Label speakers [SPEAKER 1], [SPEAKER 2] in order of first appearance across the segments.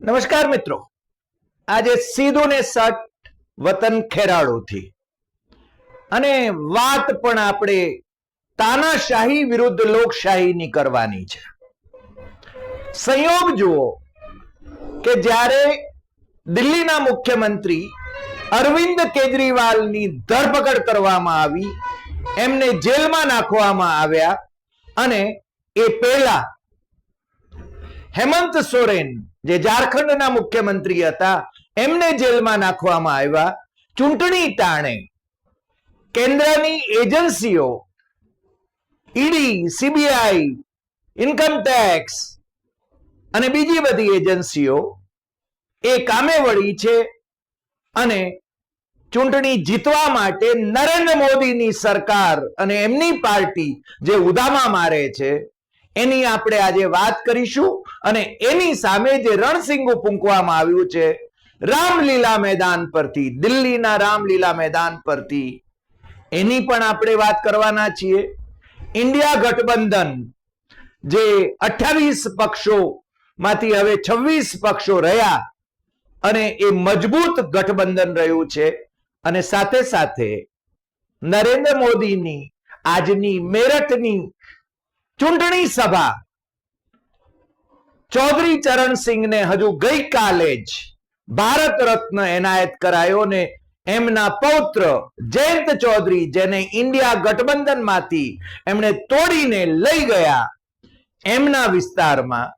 [SPEAKER 1] નમસ્કાર મિત્રો. આજે સીધું ને સટ વતન ખેરાળુથી. અને વાત પણ આપણે તાનાશાહી વિરુદ્ધ લોકશાહીની કરવાની છે. સંયોગ જુઓ કે જ્યારે દિલ્હીના મુખ્યમંત્રી અરવિંદ કેજરીવાલની ધરપકડ કરવામાં આવી, એમને જેલમાં નાખવામાં આવ્યા અને એ પહેલા હેમંત સોરેન જે ઝારખંડના મુખ્યમંત્રી હતા, એમને જેલમાં નાખવામાં આવ્યા. ચૂંટણી ટાણે કેન્દ્રની એજન્સીઓ, ઈડી, સીબીઆઈ, ઇન્કમ ટેક્સ અને બીજી બધી એજન્સીઓ એ કામે વળી છે અને ચૂંટણી જીતવા માટે નરેન્દ્ર મોદીની સરકાર અને એમની પાર્ટી જે ઉદામાં મારે છે, એની આપણે આજે વાત કરીશું. અને એની સામે જે રણસિંગુ ફૂંકવામાં આવ્યું છે, રામલીલા મેદાન પરથી, દિલ્હીના રામલીલા મેદાન પરથી, એની પણ આપણે વાત કરવાના છીએ. ઇન્ડિયા ગઠબંધન જે અઠ્યાવીસ પક્ષો માંથી હવે છવ્વીસ પક્ષો રહ્યા અને એ મજબૂત ગઠબંધન રહ્યું છે અને સાથે સાથે નરેન્દ્ર મોદીની આજની મેરઠની ચૂંટણી સભા ચૌધરી ચરણસિંહને હજુ ગઈકાલે જ ભારત રત્ન એનાયત કરાયો ને એમના પૌત્ર જયંત ચૌધરી જેને ઇન્ડિયા ગઠબંધનમાંથી એમણે તોડીને લઈ ગયા. એમના વિસ્તારમાં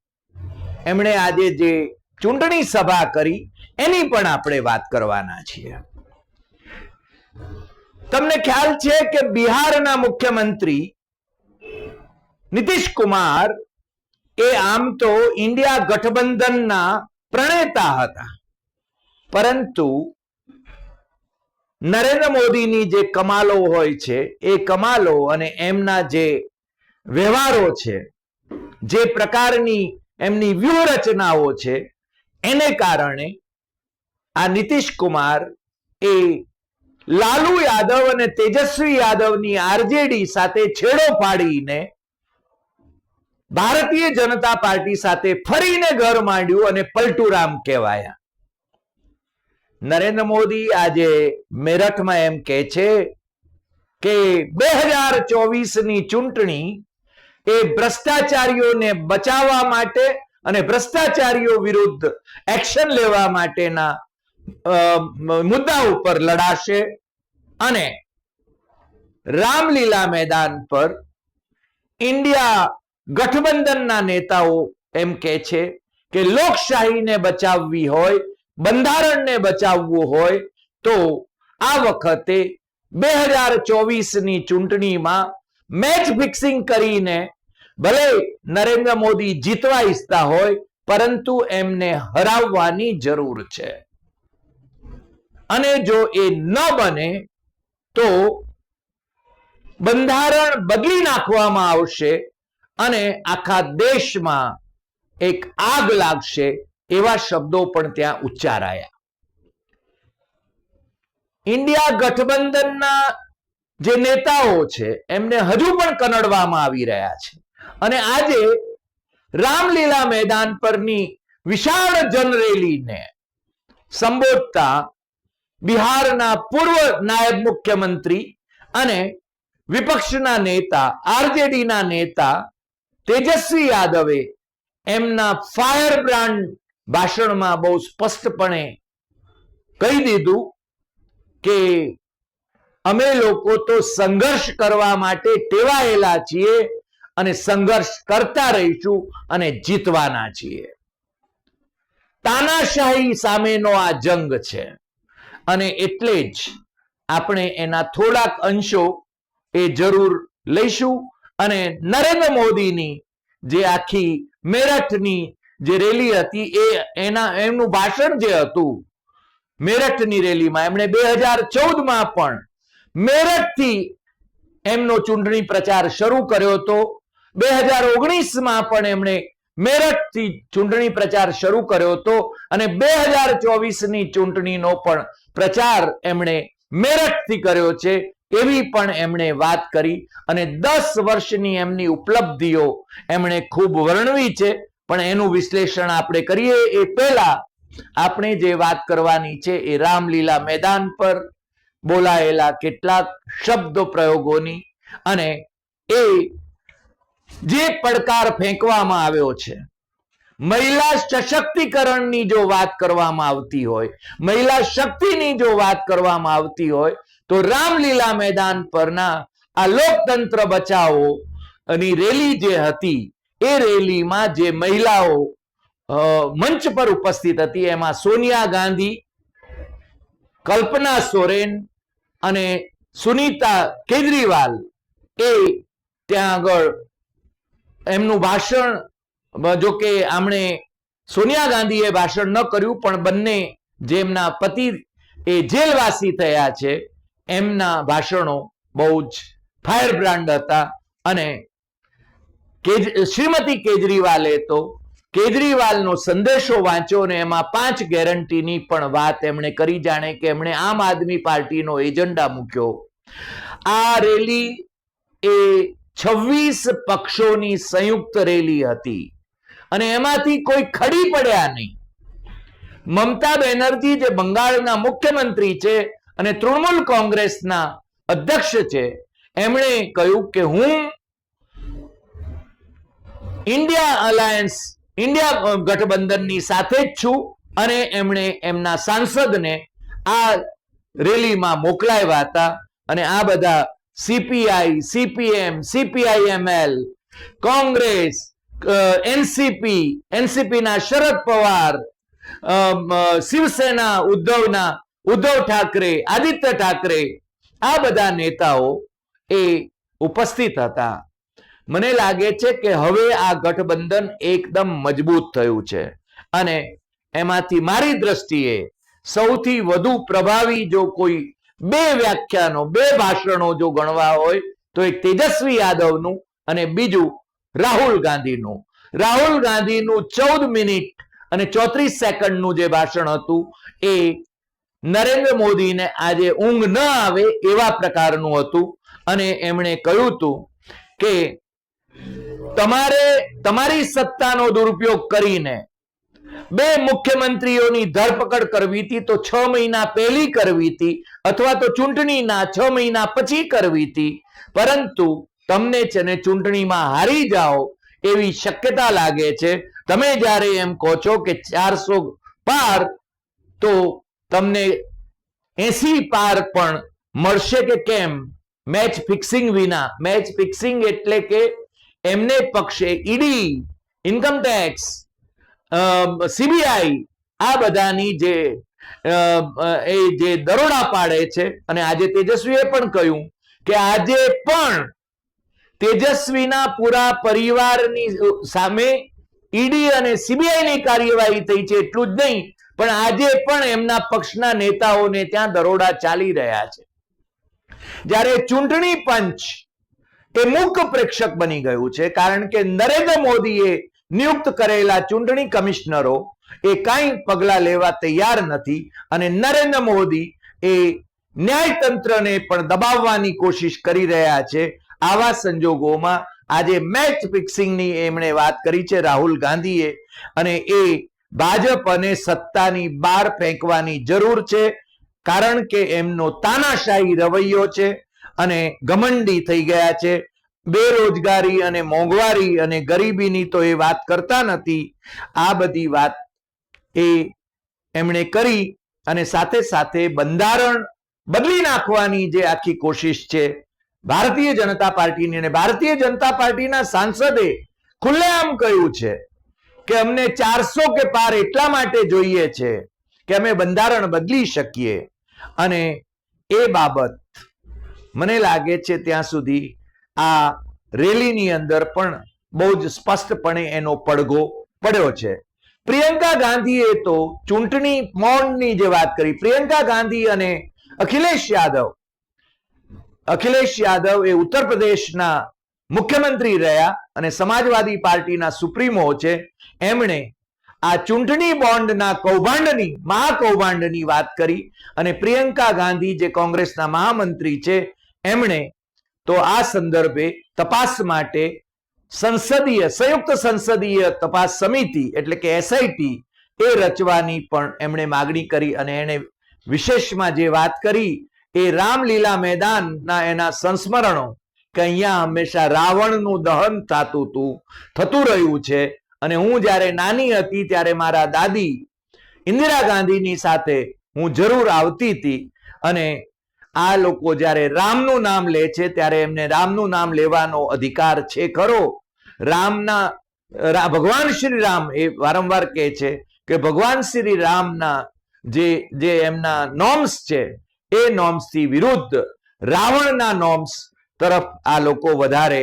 [SPEAKER 1] એમણે આજે જે ચૂંટણી સભા કરી, એની પણ આપણે વાત કરવાના છીએ. તમને ખ્યાલ છે કે બિહારના મુખ્યમંત્રી નીતિશ કુમાર એ આમ તો ઇન્ડિયા ગઠબંધનના પ્રણેતા હતા. પરંતુ નરેન્દ્ર મોદીની જે કમાલો હોય છે, એ કમાલો અને એમના જે વ્યવહારો છે, જે પ્રકારની એમની વ્યૂહરચનાઓ છે, એને કારણે આ નીતિશ કુમાર એ લાલુ યાદવ અને તેજસ્વી યાદવની આરજેડી સાથે છેડો પાડીને ભારતીય જનતા પાર્ટી સાથે ફરીને ઘર માંડ્યું અને પલટુરામ કહેવાયા. નરેન્દ્ર મોદી આજે મેરઠમાં એમ કે છે કે બે હજાર ચોવીસની ચૂંટણી એ ભ્રષ્ટાચારીઓને બચાવવા માટે અને ભ્રષ્ટાચારીઓ વિરુદ્ધ એક્શન લેવા માટેના મુદ્દા ઉપર લડાશે અને રામલીલા મેદાન પર ઇન્ડિયા ગઠબંધનના નેતાઓ એમ કે છે કે લોકશાહીને બચાવવી હોય, બંધારણને બચાવવું હોય, તો આ વખતે બે હજાર ચોવીસની ચૂંટણીમાં મેચ ફિક્સિંગ કરીને ભલે નરેન્દ્ર મોદી જીતવા ઈચ્છતા હોય, પરંતુ એમને હરાવવાની જરૂર છે. અને જો એ ન બને, તો બંધારણ બદલી નાખવામાં આવશે અને આખા દેશમાં એક આગ લાગશે એવા શબ્દો પણ ત્યાં ઉચ્ચારાયા. ઇન્ડિયા ગઠબંધનના જે નેતાઓ છે, એમને હજુ પણ કનડવામાં આવી રહ્યા છે. અને આજે રામલીલા મેદાન પરની વિશાળ જનરેલીને સંબોધતા બિહારના પૂર્વ નાયબ મુખ્યમંત્રી અને વિપક્ષના નેતા, આરજેડીના નેતા તેજસ્વી યાદવે એમના ફાયર બ્રાન્ડ ભાષણમાં બહુ સ્પષ્ટપણે કહી દીધું કે અમે લોકો તો સંઘર્ષ કરવા માટે ટેવાયેલા છીએ અને સંઘર્ષ કરતા રહીશું અને જીતવાના છીએ. તાનાશાહી સામેનો આ જંગ છે અને એટલે જ આપણે એના થોડાક અંશો એ જરૂર લઈશું. અને નરેન્દ્ર મોદીની જે આખી મેરઠની જે રેલી હતી એ એના, એમનું ભાષણ જે હતું, મેરઠની રેલીમાં, એમણે બે હજાર ચૌદમાં પણ મેરઠથી એમનો ચૂંટણી પ્રચાર શરૂ કર્યો હતો. બે હજાર ઓગણીસમાં પણ એમણે મેરઠથી ચૂંટણી પ્રચાર શરૂ કર્યો હતો અને બે હજાર ચોવીસની ચૂંટણીનો પણ પ્રચાર એમણે મેરઠથી કર્યો છે. એવી પણ એમણે વાત કરી અને દસ વર્ષની એમની ઉપલબ્ધિઓ એમણે ખૂબ વર્ણવી છે. પણ એનું વિશ્લેષણ આપણે કરીએ એ પહેલા આપણે જે વાત કરવાની છે એ રામલીલા મેદાન પર બોલાયેલા કેટલાક શબ્દો પ્રયોગોની અને એ જે પડકાર ફેંકવામાં આવ્યો છે. મહિલા સશક્તિકરણની જો વાત કરવામાં આવતી હોય, મહિલા શક્તિની જો વાત કરવામાં આવતી હોય તો રામલીલા મેદાન પરના આ લોકતંત્ર બચાવો ની રેલી જે હતી, એ રેલીમાં જે મહિલાઓ મંચ પર ઉપસ્થિત હતી, એમાં સોનિયા ગાંધી, કલ્પના સોરેન અને સુનીતા કેજરીવાલ એ ત્યાં આગળ એમનું ભાષણ, જો કે આમણે સોનિયા ગાંધીએ ભાષણ ન કર્યું, પણ બંને જેમના પતિ એ જેલવાસી થયા છે એમના ભાષણો બહુ જ ફાયર બ્રાન્ડ હતા અને શ્રીમતી કેજરીવાલે તો કેજરીવાલનો સંદેશો વાંચ્યો ને એમાં પાંચ ગેરંટીની પણ વાત એમણે કરી જાણે કે એમણે આમ આદમી પાર્ટીનો એજન્ડા મૂક્યો. આ રેલી એ છવ્વીસ પક્ષોની સંયુક્ત રેલી હતી અને એમાંથી કોઈ ખડી પડ્યા નહીં. મમતા બેનર્જી જે બંગાળના મુખ્યમંત્રી છે અને તૃણમૂલ કોંગ્રેસના અધ્યક્ષ છે, એમણે કહ્યું કે હું ઇન્ડિયા અલાયન્સ, ઇન્ડિયા ગઠબંધનની સાથે જ છું અને એમણે એમના સાંસદને આ રેલીમાં મોકલાવ્યા હતા અને આ બધા CPI CPM CPIML Congress NCP NCP ના શરદ પવાર શિવસેના ઉદ્ધવના ઉદ્ધવ ઠાકરે, આદિત્ય ઠાકરે, આ બધા નેતાઓ એ ઉપસ્થિત હતા. મને લાગે છે કે હવે આ ગઠબંધન એકદમ મજબૂત થયું છે અને એમાંથી મારી દ્રષ્ટિએ સૌથી વધુ પ્રભાવી જો કોઈ બે વ્યાખ્યાનો, બે ભાષણો જો ગણવા હોય, તો એક તેજસ્વી યાદવનું અને બીજું રાહુલ ગાંધીનું. રાહુલ ગાંધીનું ચૌદ મિનિટ અને ચોત્રીસ સેકન્ડનું જે ભાષણ હતું એ નરેન્દ્ર મોદીને આજે ઊંઘ ન આવે એવા પ્રકારનું હતું. અને એમણે કહ્યું હતું કે તમારે, તમારી સત્તાનો દુરુપયોગ કરીને બે મુખ્યમંત્રીઓની ધરપકડ કરવી હતી, તો છ મહિના પહેલી કરવી હતી, અથવા તો ચૂંટણીના છ મહિના પછી કરવી હતી. પરંતુ તમને છે ને ચૂંટણીમાં હારી જાઓ એવી શક્યતા લાગે છે. તમે જ્યારે એમ કહો છો કે ચારસો પાર, તો તમને એસી પાર પણ મળશે કે કેમ? મેચ ફિક્સિંગ વિના. મેચ ફિક્સિંગ એટલે કે એમને પક્ષે ઈડી ઇન્કમ ટેક્સ સીબીઆઈ આ બધાની જે એ જે દરોડા પાડે છે અને આજે તેજસ્વીએ પણ કહ્યું કે આજે પણ તેજસ્વીના પૂરા પરિવારની સામે ઈડી અને સીબીઆઈની કાર્યવાહી થઈ છે. એટલું જ નહીં પણ આજે પણ એમના પક્ષના નેતાઓને ત્યાં દરોડા ચાલી રહ્યા છે. જ્યારે ચૂંટણી પંચ એ મૂક પ્રેક્ષક બની ગયું છે, કારણ કે નરેન્દ્ર મોદીએ નિયુક્ત કરેલા ચૂંટણી કમિશનરો એ કાંઈ પગલા લેવા તૈયાર નથી અને નરેન્દ્ર મોદી એ ન્યાયતંત્રને પણ દબાવવાની કોશિશ કરી રહ્યા છે. આવા સંજોગોમાં આજે મેચ ફિક્સિંગની એમણે વાત કરી છે રાહુલ ગાંધીએ અને એ ભાજપ અને સત્તાની બહાર ફેંકવાની જરૂર છે, કારણ કે એમનો તાનાશાહી રવૈયો છે અને ઘમંડી થઈ ગયા છે. બેરોજગારી અને મોંઘવારી અને ગરીબીની તો એ વાત કરતા નથી. આ બધી વાત એ એમણે કરી અને સાથે સાથે બંધારણ બદલી નાખવાની જે આખી કોશિશ છે, ભારતીય જનતા પાર્ટીની અને ભારતીય જનતા પાર્ટીના સાંસદે ખુલ્લેઆમ કહ્યું છે કે અમને ચારસો કે પાર એટલા માટે જોઈએ છે કે અમે બંધારણ બદલી શકીએ. અને એ બાબત મને લાગે છે ત્યાં સુધી આ રેલીની અંદર પણ બહુ જ સ્પષ્ટપણે એનો પડઘો પડ્યો છે. પ્રિયંકા ગાંધીએ તો ચૂંટણી મોડની જે વાત કરી, પ્રિયંકા ગાંધી અને અખિલેશ યાદવ અખિલેશ યાદવ એ ઉત્તર પ્રદેશના મુખ્યમંત્રી રહ્યા અને સમાજવાદી પાર્ટીના સુપ્રીમો છે. એમણે આ ચૂંટણી બોન્ડના કૌભાંડની, મહાકૌભાંડની વાત કરી અને પ્રિયંકા ગાંધી જે કોંગ્રેસના મહામંત્રી છે, એમણે તો આ સંદર્ભે તપાસ માટે સંસદીય, સંયુક્ત સંસદીય તપાસ સમિતિ, એટલે કે એસઆઈટી એ રચવાની પણ એમણે માગણી કરી અને એણે વિશેષમાં જે વાત કરી, એ રામલીલા મેદાનના એના સંસ્મરણો કે અહીંયા હંમેશા રાવણનું દહન થતું હતું, થતું રહ્યું છે અને હું જ્યારે નાની હતી ત્યારે મારા દાદી ઇન્દિરા ગાંધીની સાથે હું જરૂર આવતી હતી. અને આ લોકો જ્યારે રામનું નામ લે છે ત્યારે એમને રામનું નામ લેવાનો અધિકાર છે ખરો. રામના ભગવાન શ્રી રામ એ વારંવાર કહે છે કે ભગવાન શ્રી રામના જે જે એમના નોમ્સ છે એ નોમ્સથી વિરુદ્ધ રાવણના નોમ્સ તરફ આ લોકો વધારે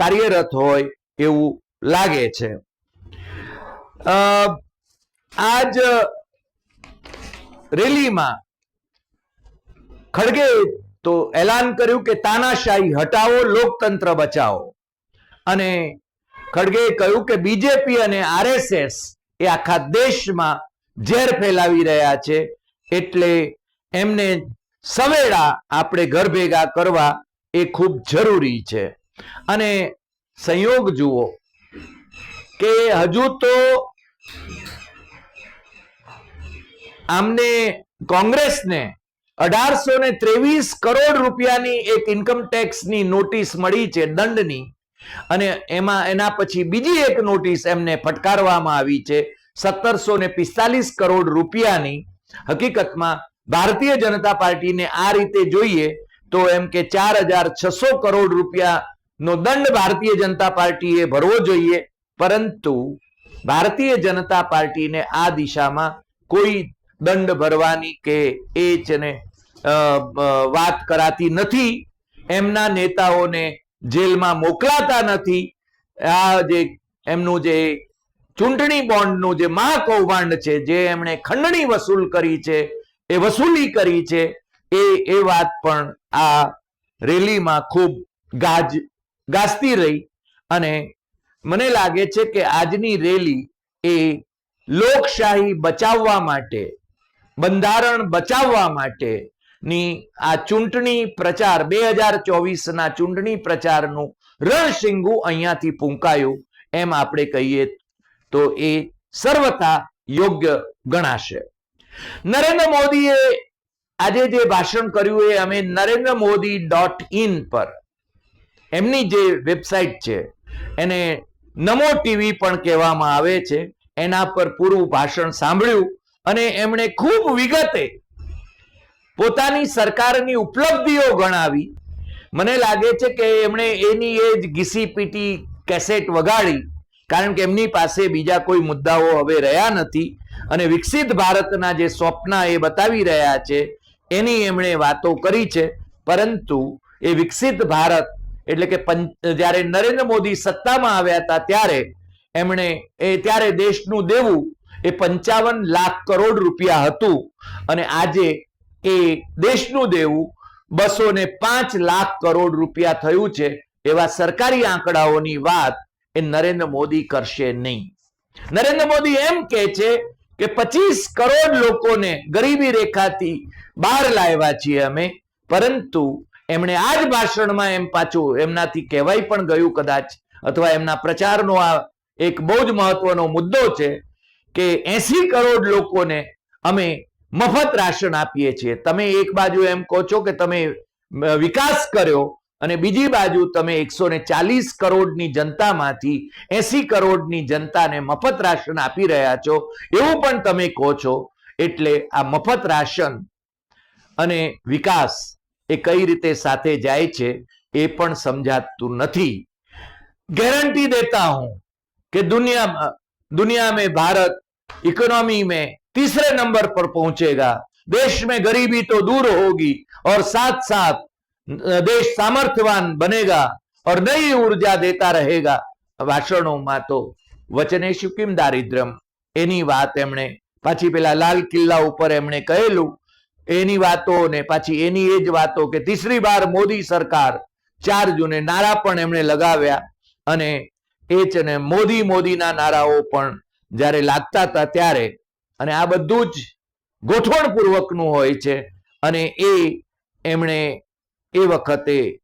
[SPEAKER 1] કાર્યરત હોય એવું લાગે છે. આજ રેલીમાં ખડગે તો એલાન કર્યું કે તાનાશાહી હટાવો, લોકતંત્ર બચાવો. અને ખડગે કહ્યું કે બીજેપી અને આરએસએસ એ આખા દેશમાં ઝેર ફેલાવી રહ્યા છે એટલે એમને સવેળા આપણે ઘર ભેગા કરવા એ ખૂબ જરૂરી છે. અને સંયોગ જુઓ કે હજુ તો આમને કોંગ્રેસને અઢારસો ને ત્રેવીસ કરોડ રૂપિયાની એક ઇન્કમ ટેક્સની નોટિસ મળી છે દંડની. અને એમાં એના પછી બીજી એક નોટિસ એમને ફટકારવામાં આવી છે સત્તરસો ને પિસ્તાલીસ કરોડ રૂપિયાની. હકીકતમાં ભારતીય જનતા પાર્ટીને આ રીતે જોઈએ તો એમ કે ચાર હજાર છસો કરોડ રૂપિયાનો દંડ ભારતીય જનતા પાર્ટીએ ભરવો જોઈએ. પરંતુ ભારતીય જનતા પાર્ટીને આ દિશામાં કોઈ દંડ ભરવાની કે એ છે વાત કરાતી નથી. એમના નેતાઓને જેલમાં મોકલાતા નથી. આ જે એમનું જે ચૂંટણી બોન્ડનું જે મહાકૌભાંડ છે, જે એમણે ખંડણી વસૂલ કરી છે, એ વસૂલી કરી છે, એ એ વાત પણ આ રેલીમાં ખૂબ ગાજ, ગાજતી રહી અને મને લાગે છે કે આજની રેલી એ લોકશાહી બચાવવા માટે, બંધારણ બચાવવા માટે ની આ ચૂંટણી પ્રચાર, બે હજાર ચોવીસના ચૂંટણી પ્રચારનું રણશીંગું અહીંયાથી પૂંકાયું એમ આપણે કહીએ તો એ સર્વથા યોગ્ય ગણાશે. નરેન્દ્ર મોદીએ આજે જે ભાષણ કર્યું એ અમે નરેન્દ્ર મોદી ડોટ ઇન પર, એમની જે વેબસાઇટ છે, એને નમો ટીવી પણ કહેવામાં આવે છે. એના પર પૂરું ભાષણ સાંભળ્યું અને એમણે ખૂબ વિગતે પોતાની સરકારની ઉપલબ્ધિઓ ગણાવી. મને લાગે છે કે એમણે એની એ જ ઘીસીપીટી કેસેટ વગાડી, કારણ કે એમની પાસે બીજા કોઈ મુદ્દાઓ હવે રહ્યા નથી અને વિકસિત ભારતના જે સ્વપ્ન એ બતાવી રહ્યા છે, એની એમણે વાતો કરી છે. પરંતુ એ વિકસિત ભારત એટલે કે જ્યારે નરેન્દ્ર મોદી સત્તામાં આવ્યા હતા ત્યારે એમણે એ ત્યારે દેશનું દેવું એ પંચાવન લાખ કરોડ રૂપિયા હતું. અને આજે એ દેશનું દેવું બસો ને પાંચ લાખ કરોડ રૂપિયા થયું છે એવા સરકારી આંકડાઓની વાત એ નરેન્દ્ર મોદી કરશે નહીં. નરેન્દ્ર મોદી એમ કે છે કે પચીસ કરોડ લોકોને ગરીબી રેખાથી બહાર લાવ્યા છીએ અમે, પરંતુ એમણે આ જ ભાષણમાં એમ પાછું એમનાથી કહેવાય પણ ગયું કદાચ, અથવા એમના પ્રચારનો આ એક બહુ જ મહત્વનો મુદ્દો છે કે એસી કરોડ લોકોને અમે મફત રાશન આપીએ છીએ. તમે એક બાજુ એમ કહો છો કે તમે વિકાસ કર્યો અને બીજી બાજુ તમે એકસો ને ચાલીસ કરોડની જનતામાંથી એસી કરોડની જનતાને મફત રાશન આપી રહ્યા છો. એવું પણ તમે કહો છો. એટલે આ મફત રાશન અને વિકાસ એ કઈ રીતે સાથે જાય છે એ પણ સમજાતું નથી गारंटी देता हूं कि दुनिया दुनिया में भारत इकोनॉमी में तीसरे नंबर पर पहुंचेगा देश में गरीबी तो दूर होगी और साथ साथ अ, देश सामर्थ्यवान बनेगा और नई ऊर्जा देता रहेगा ભાષણોમાં તો વચનેશુ કિમ દારિદ્ર્યમ એની વાત એમણે પાછી પેલા લાલ કિલ્લા ઉપર એમણે કહેલું એની વાતો ને પાછી એની એ જ વાતો કે તીસરી વાર મોદી સરકાર ચાર જૂને નારા પણ એમણે લગાવ્યા અને એ જ ને મોદી મોદીના નારાઓ પણ જ્યારે લાગતા હતા ત્યારે અને આ બધું જ ગોઠવણપૂર્વકનું હોય છે અને એ એમણે એ વખતે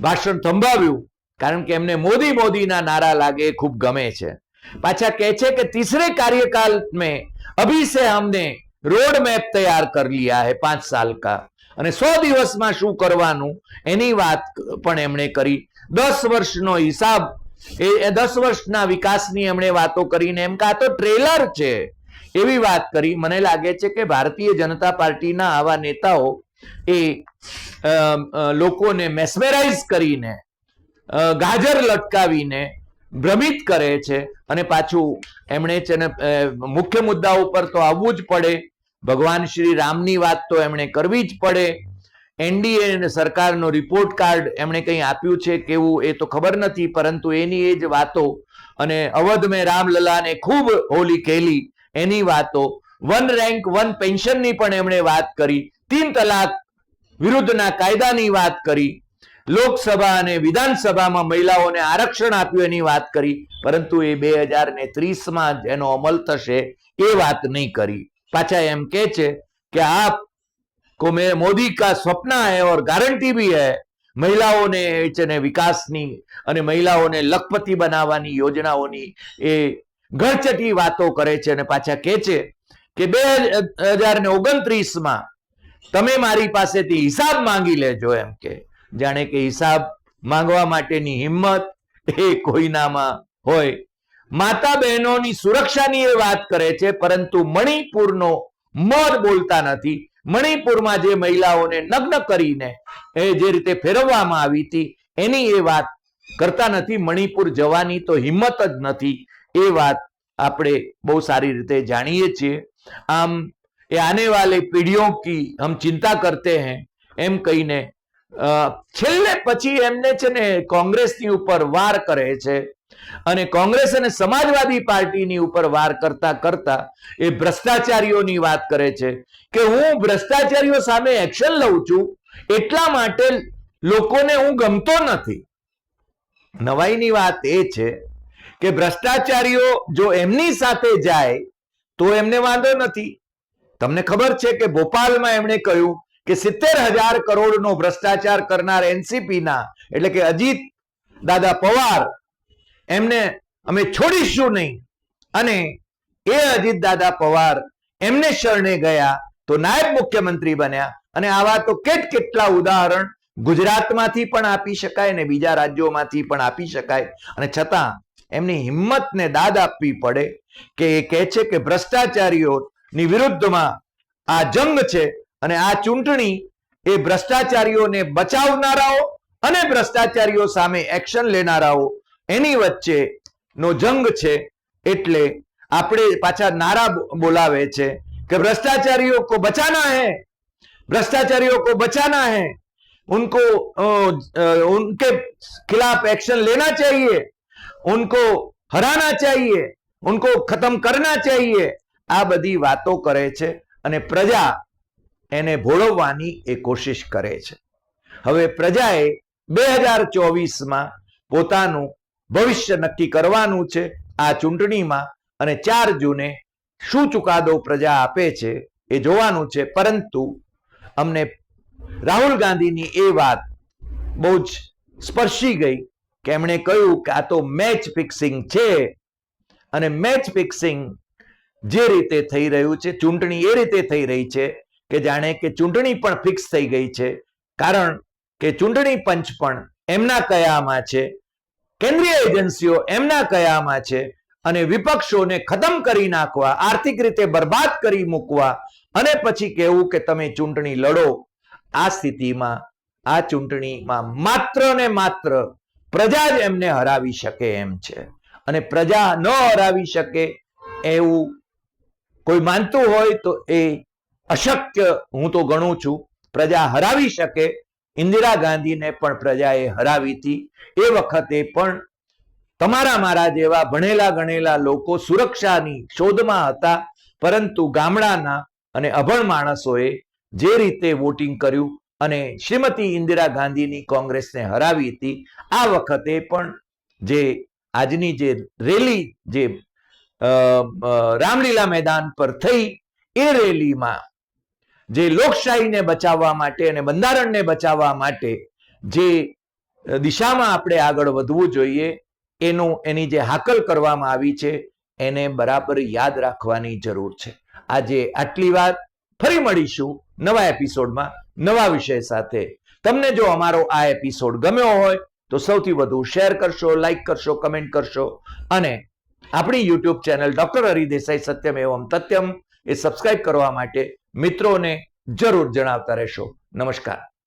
[SPEAKER 1] ભાષણ સંભાવ્યું કારણ કે એમને મોદી મોદીના નારા લાગે ખૂબ ગમે છે. પાછા કહે છે કે તીસરે કાર્યકાલ મેં અભી અમને રોડ મેપ તૈયાર કરી લીયા હે પાંચ સાલ કા. અને સો દિવસમાં શું કરવાનું? એની વાત પણ એમણે કરી. દસ વર્ષનો હિસાબ. એ દસ વર્ષના વિકાસની એમણે વાતો કરીને એમ કે આ તો ટ્રેલર છે. એવી વાત કરી. મને લાગે છે કે ભારતીય જનતા પાર્ટીના આવા નેતાઓ એ લોકોને મેસ્મેરાઇઝ કરીને ગાજર લટકાવીને ભ્રમિત કરે છે અને પાછું એમણે છે ને મુખ્ય મુદ્દા ઉપર તો આવવું જ પડે. ભગવાન શ્રી રામની વાત તો એમણે કરવી જ પડે. એનડીએ સરકારનો રિપોર્ટ કાર્ડ એમણે કંઈ આપ્યું છે કેવું એ તો ખબર નથી, પરંતુ એની એ જ વાતો અને અવધ મેં રામલલાને ખૂબ હોલી કહેલી. એની વાતો, વન રેન્ક વન પેન્શનની પણ એમણે વાત કરી, તીન તલાક વિરુદ્ધના કાયદાની વાત કરી લોકસભા અને વિધાનસભામાં મહિલાઓને આરક્ષણ આપ્યું એની વાત કરી, પરંતુ એ બે હજાર ને ત્રીસમાં જેનો અમલ થશે એ વાત નહીં કરી. પાછા એમ કે છે કે આપ કો મેં મોદી કા સ્વપ્ન હૈ ઓર ગારંટી ભી હૈ. મહિલાઓને છે ને વિકાસની અને મહિલાઓને લખપતિ બનાવવાની યોજનાઓની એ ઘરચટી વાતો કરે છે અને પાછા કે છે કે બે હજાર ને ઓગણત્રીસમાં તમે મારી પાસેથી હિસાબ માંગી લેજો એમ કે જાણે કે હિસાબ માંગવા માટેની હિંમત એ કોઈનામાં હોય. માતા બહેનોની સુરક્ષાની એ વાત કરે છે, પરંતુ મણિપુરનો મત બોલતા નથી. મણિપુરમાં જે મહિલાઓને નગ્ન કરીને એ જે રીતે ફેરવવામાં આવી હતી, એની એ વાત કરતા નથી. મણિપુર જવાની તો હિંમત જ નથી. એ વાત આપણે બહુ સારી રીતે જાણીએ છીએ. આમ, એ આને વાલે પીઢીઓ કી હમ ચિંતા કરતે હૈ, એમ કહીને છેલ્લે પછી એમને છે ને કોંગ્રેસની ઉપર વાર કરે છે. અને કોંગ્રેસ અને સમાજવાદી પાર્ટીની ઉપર વાર કરતા કરતા એ ભ્રષ્ટાચારીઓની વાત કરે છે કે હું ભ્રષ્ટાચારીઓ સામે એક્શન લઉં છું, એટલા માટે લોકોને હું ગમતો નથી. નવાઈની વાત એ છે કે ભ્રષ્ટાચારીઓ જો એમની સાથે જાય તો એમને વાંધો નથી. તમને ખબર છે કે ભોપાલમાં એમણે કહ્યું કે સિત્તેર હજાર કરોડનો ભ્રષ્ટાચાર કરનાર એનસીપી ના એટલે કે અજીત દાદા પવાર, એમને અમે છોડીશું નહીં. અને એ અજીત દાદા પવાર એમને શરણે ગયા તો નાયબ મુખ્યમંત્રી બન્યા. અને આવા તો કેટ કેટલા ઉદાહરણ ગુજરાતમાંથી પણ આપી શકાય ને બીજા રાજ્યોમાંથી પણ આપી શકાય. અને છતાં એમની હિંમતને દાદ આપવી પડે કે એ કહે છે કે ભ્રષ્ટાચારીઓની વિરુદ્ધમાં આ જંગ છે અને આ ચૂંટણી એ ભ્રષ્ટાચારીઓને બચાવનારાઓ અને ભ્રષ્ટાચારીઓ સામે એક્શન લેનારાઓ એની વચ્ચે નો જંગ છે એટલે આપણે પાછા નારા બો- બોલાવે છે કે ભ્રષ્ટાચારીઓ को बचाना है भ्रष्टाचारियों को बचाना है उनको अ, अ, उनके खिलाफ एक्शन लेना चाहिए उनको हराना चाहिए उनको खत्म करना चाहिए આ બધી વાતો કરે છે અને પ્રજા એને ભોળવવાની એ કોશિશ કરે છે. હવે પ્રજાએ બે હજાર ચોવીસમાં પોતાનું ભવિષ્ય નક્કી કરવાનું છે આ ચૂંટણીમાં અને ચાર જૂને શું ચુકાદો પ્રજા આપે છે એ જોવાનું છે. પરંતુ અમને રાહુલ ગાંધીની એ વાત બહુ જ સ્પર્શી ગઈ કે એમણે કહ્યું કે આ તો મેચ ફિક્સિંગ છે અને મેચ ફિક્સિંગ જે રીતે થઈ રહ્યું છે, ચૂંટણી એ રીતે થઈ રહી છે કે જાણે કે ચૂંટણી પણ ફિક્સ થઈ ગઈ છે. કારણ કે ચૂંટણી પંચ પણ એમના કયામાં છે. કેન્દ્રીય એજન્સીઓ એમના કયામાં છે અને વિપક્ષોને ખતમ કરી નાખવા, આર્થિક રીતે બરબાદ કરી મૂકવા અને પછી કહેવું કે તમે ચૂંટણી લડો, આ સ્થિતિમાં, આ ચૂંટણીમાં માત્ર ને માત્ર પ્રજા જ એમને હરાવી શકે એમ છે. અને પ્રજા ન હરાવી શકે એવું કોઈ માનતું હોય તો એ અશક્ય હું તો ગણું છું, પ્રજા હરાવી શકે. ઇન્દિરા ગાંધીને પણ પ્રજાએ હરાવી હતી. એ વખતે પણ તમારા મારા જેવા ભણેલા ગણેલા લોકો સુરક્ષાની શોધમાં હતા, પરંતુ ગામડાના અને અભણ માણસોએ જે રીતે વોટિંગ કર્યું અને શ્રીમતી ઇન્દિરા ગાંધીની કોંગ્રેસને હરાવી હતી, આ વખતે પણ જે આજની જે રેલી જે રામલીલા મેદાન પર થઈ, એ રેલીમાં જે લોકશાહીને બચાવવા માટે અને બંધારણને બચાવવા માટે જે દિશામાં આપણે આગળ વધવું જોઈએ, એનું, એની જે હાકલ કરવામાં આવી છે, એને બરાબર યાદ રાખવાની જરૂર છે. આજે આટલી વાત, ફરી મળીશું નવા એપિસોડમાં, નવા વિષય સાથે. તમને જો અમારો આ એપિસોડ ગમ્યો હોય, તો સૌથી વધુ શેર કરશો, લાઈક કરશો, કમેન્ટ કરશો, અને આપણી યુટ્યુબ ચેનલ ડોક્ટર હરિદેસાઈ સત્યમ એવમ તત્યમ એ સબસ્ક્રાઇબ કરવા માટે મિત્રોને જરૂર જણાવતા રહેશો. નમસ્કાર.